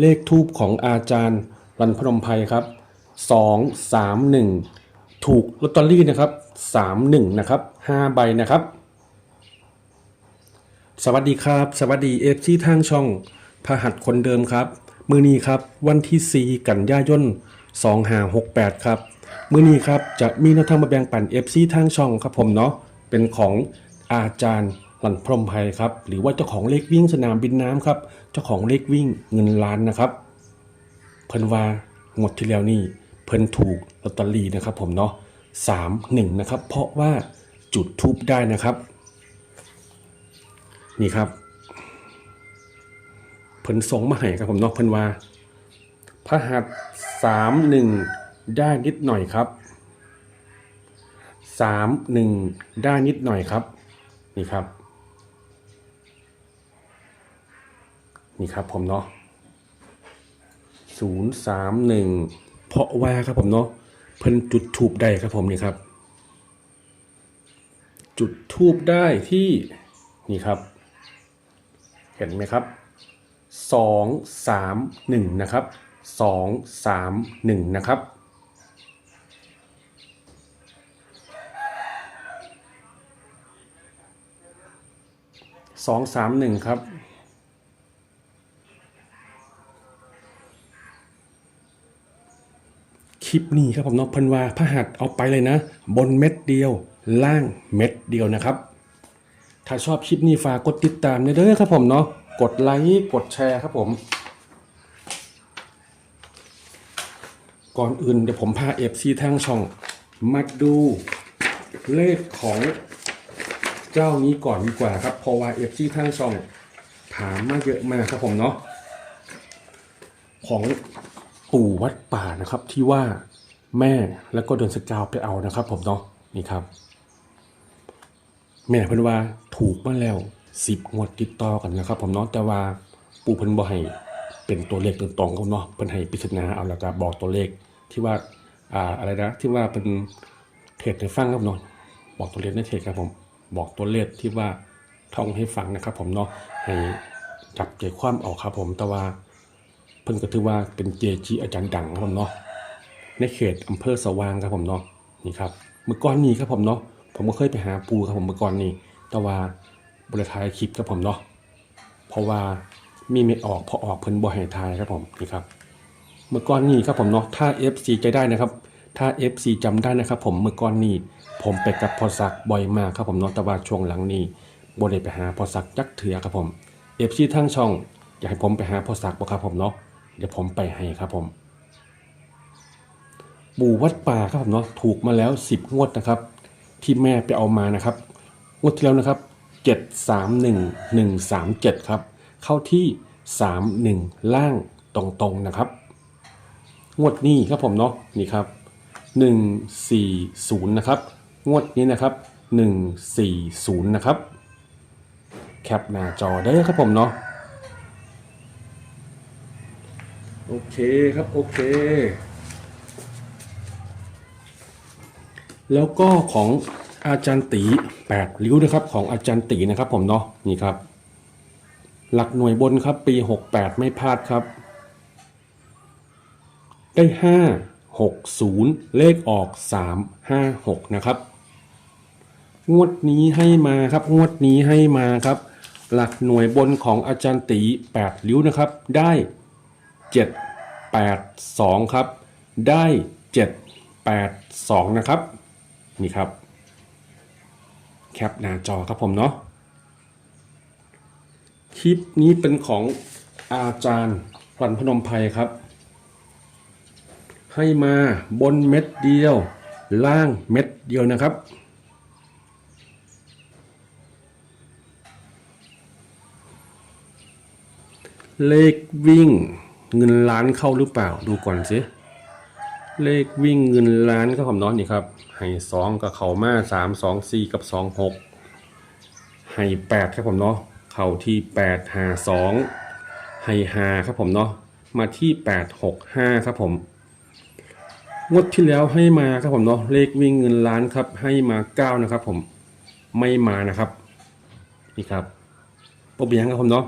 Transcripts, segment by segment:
เลขทูปของอาจารย์รันพนมไพรครับสองสามหนึ่งถูกลอตเตอรี่นะครับสามหนึ่งนะครับห้าใบนะครับ สวัสดีครับ สวัสดีเอฟซีทางช่องพหัสคนเดิมครับ มือนี้ครับวันที่ 4 กันยายน2568 ครับ มือนี้ครับจะมีแนวทางมาแบ่งปันเอฟซีทางช่องครับผมเนาะเป็นของอาจารย์ หลันพรมไพรครับหรือว่าเจ้าของเลขวิ่งสนามบินน้ำครับเจ้าของเลขวิ่งเงินล้านนะครับ เพิ่นว่างดที่แล้วนี่เพิ่นถูกลอตเตอรี่นะครับ ผมเนาะสามหนึ่งนะครับ เพราะว่าจุดทูบได้นะครับ นี่ครับเพิ่นส่งมาให้ครับผมเนาะเพิ่นว่าพระหัสสามหนึ่งได้นิดหน่อยครับสามหนึ่งได้นิดหน่อยครับ นี่ครับ นี่ครับผมเนาะศูนย์สามหนึ่งเพราะว่าครับผมเนาะเพิ่นจุดทูบได้ครับผมนี่ครับ จุดทูบได้ที่นี่ครับ เห็นไหมครับสองสามหนึ่งนะครับสองสามหนึ่งนะครับสองสามหนึ่งครับ ค ลิปนี้ครับผมเนาะพันวาพระหัตถ์เอาไปเลยนะ บนเม็ดเดียว ล่างเม็ดเดียวนะครับ ถ้าชอบคลิปนี้ฝากกดติดตามเด้อครับผมเนาะกดไลค์กดแชร์ครับผม ก่อนอื่นเดี๋ยวผมพาเอฟซีทางช่อง มาดูเลขของเจ้านี้ก่อนดีกว่าครับ เพราะว่าเอฟซีทางช่องถามมาเยอะมากครับผมเนาะของปู่วัดป่านะครับที่ว่า แม่แล้วก็เดินสกาวไปเอานะครับ ผมเนาะนี่ครับ แม่เพิ่นว่าถูกมาแล้วสิบงวดติดต่อกันนะครับ ผมเนาะแต่ว่าปู่เพิ่นบ่ให้เป็นตัวเลขตรงๆเขาเนาะเพิ่นให้ปริศนาเอาแล้วก็บอกตัวเลขที่ว่าอ่าอะไรนะที่ว่าเป็นเทศให้ฟังครับเนาะบอกตัวเลขในเทศครับผมบอกตัวเลขที่ว่าท่องให้ฟังนะครับ ผมเนาะให้จับใจความออกครับ ผมแต่ว่าเพิ่นก็ถือว่าเป็นเจจีอาจารย์ดังครับผมเนาะ ในเขตอำเภอสว่างครับผมเนาะนี่ครับเมื่อก่อนนี้ครับผมเนาะผมก็เคยไปหาปูครับผมเมื่อก่อนนี้ แต่ว่าบริทายคลิปครับผมเนาะเพราะว่ามีไม่ออกพอออกเพิ่นบ่ให้ทายครับผมนี่ครับเมื่อก่อนนี้ครับผมเนาะถ้า FC ใจได้นะครับ ถ้า FC จำได้นะครับ ผมเมื่อก่อนนี้ ผมไปกับพอสักบ่อยมากครับผมเนาะแต่ว่าช่วงหลังนี้บ่ได้ไปหาพอสักจักเถือครับผม FC ทั้งช่องอยากให้ผมไปหาพอสักบ่ครับผมเนาะเดี๋ยวผมไปให้ครับผม ปู่วัดป่าครับผมเนาะถูกมาแล้วสิบงวดนะครับ ที่แม่ไปเอามานะครับ งวดที่แล้วนะครับเจ็ดสามหนึ่งหนึ่งสามเจ็ดครับ เข้าที่สามหนึ่งล่างตรงๆนะครับ งวดนี้ครับผมเนาะนี่ครับหนึ่งสี่ศูนย์นะครับ งวดนี้นะครับหนึ่งสี่ศูนย์นะครับ แคปหน้าจอได้อครับผมเนาะโอเคครับ โอเค แล้วก็ของอาจารย์ตีแปดริ้วนะครับ ของอาจารย์ตีนะครับ ผมเนาะนี่ครับ หลักหน่วยบนครับ ปีหกแปดไม่พลาดครับ ได้ห้าหกศูนย์เลขออกสามห้าหกนะครับ งวดนี้ให้มาครับ งวดนี้ให้มาครับ หลักหน่วยบนของอาจารย์ตีแปดริ้วนะครับ ได้เจ็ดแปดสองครับ ได้เจ็ดแปดสองนะครับ นี่ครับ แคปหน้าจอครับผมเนาะคลิปนี้เป็นของอาจารย์รันพนมไพรครับ ให้มาบนเม็ดเดียว ล่างเม็ดเดียวนะครับ เลขวิ่งเงินล้านเข้าหรือเปล่าดูก่อนสิ เลขวิ่งเงินล้านก็ผมน้อยนี่ครับให้สองกับเข่ามาสามสองสี่กับสองหกให้แปดครับผมเนาะเข่าที่แปดหาสองให้หาครับผมเนาะมาที่แปดหกห้าครับผมงวดที่แล้วให้มาครับผมเนาะเลขวิ่งเงินล้านครับ ให้มาเก้านะครับ ผมไม่มานะครับนี่ครับปบยังครับผมเนาะ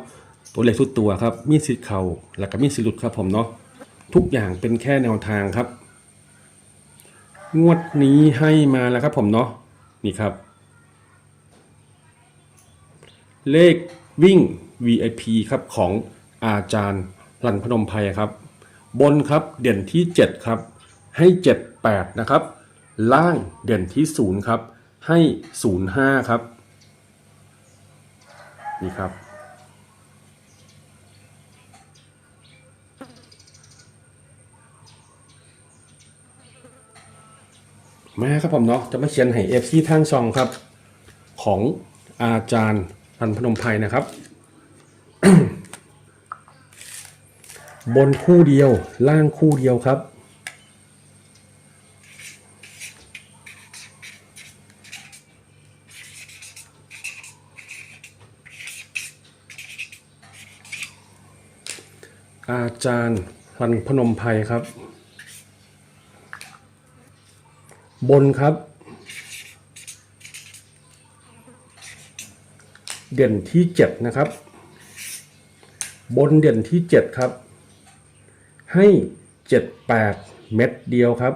ตัวเลขทุกตัวครับมีสิทธิ์เข่าแล้วก็มีสิทธิ์หลุดครับผมเนาะทุกอย่างเป็นแค่แนวทางครับ งวดนี้ให้มาแล้วครับผมเนาะนี่ครับ เลขวิ่ง VIP ครับของอาจารย์รันพนมไพรครับ บนครับเด่นที่ 7 ครับ ให้ 78 นะครับ ล่างเด่นที่ 0 ครับ ให้ 05 ครับ นี่ครับ มาครับผมเนาะจะมาเขียนให้เอฟซีทางซองครับ ของอาจารย์พันพนมไพรนะครับ บนคู่เดียวล่างคู่เดียวครับ อาจารย์พันพนมไพรครับ บนครับ เด่นที่7นะครับ บนเด่นที่7ครับ ให้78เม็ดเดียวครับ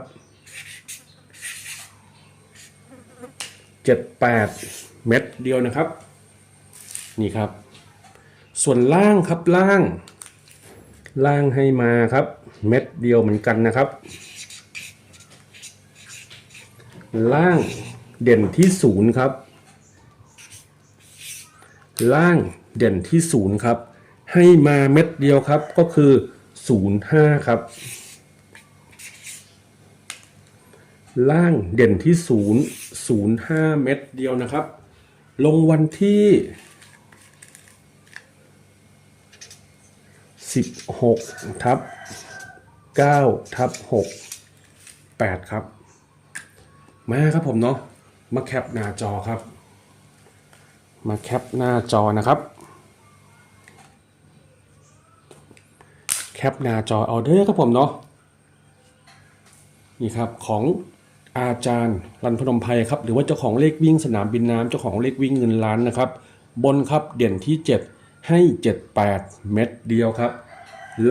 78เม็ดเดียวนะครับ นี่ครับ ส่วนล่างครับล่าง ล่างให้มาครับ เม็ดเดียวเหมือนกันนะครับ ล่างเด่นที่ศูนย์ครับ ล่างเด่นที่ศูนย์ครับ ให้มาเม็ดเดียวครับก็คือศูนย์ห้าครับ ล่างเด่นที่ศูนย์ศูนย์ห้าเม็ดเดียวนะครับ ลงวันที่สิบหกทับเก้าทับหกแปดครับ มาครับผมเนาะมาแคปหน้าจอครับ มาแคปหน้าจอนะครับ แคปหน้าจอเอาเด้อครับผมเนาะนี่ครับของอาจารย์รันพนมไพรครับหรือว่าเจ้าของเลขวิ่งสนามบินน้ำเจ้าของเลขวิ่งเงินล้านนะครับ บนครับเด่นที่ 7 ให้ 78 เม็ดเดียวครับ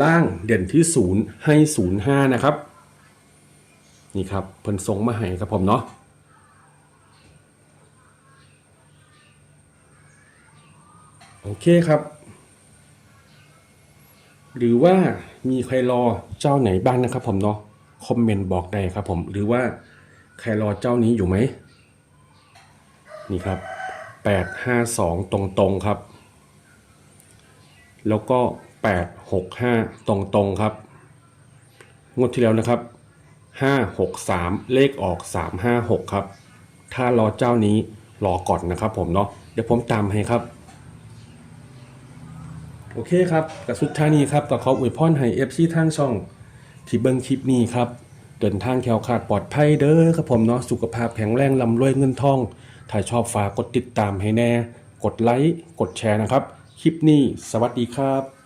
ล่างเด่นที่ 0 ให้ 05 นะครับ นี่ครับเพิ่นทรงมาให้ครับผมเนาะโอเคครับ หรือว่ามีใครรอเจ้าไหนบ้างนะครับผมเนาะคอมเมนต์บอกได้ครับผมหรือว่าใครรอเจ้านี้อยู่ไหมนี่ครับแปดห้าสองตรงๆครับ แล้วก็แปดหกห้าตรงๆครับ งวดที่แล้วนะครับ ห้าหกสามเลขออกสามห้าหกครับ ถ้ารอเจ้านี้รอก่อนนะครับผมเนาะเดี๋ยวผมตามให้ครับโอเคครับกับสุดท้ายนี้ครับก็ขออวยพรให้เอฟซีทางช่อง ที่เบิ้งคลิปนี้ครับ เดินทางแคล้วคลาดปลอดภัยเด้อครับผมเนาะสุขภาพแข็งแรงลำรวยเงินทอง ถ้าชอบฝากกดติดตามให้แน่ กดไลค์ กดแชร์นะครับ คลิปนี้ สวัสดีครับ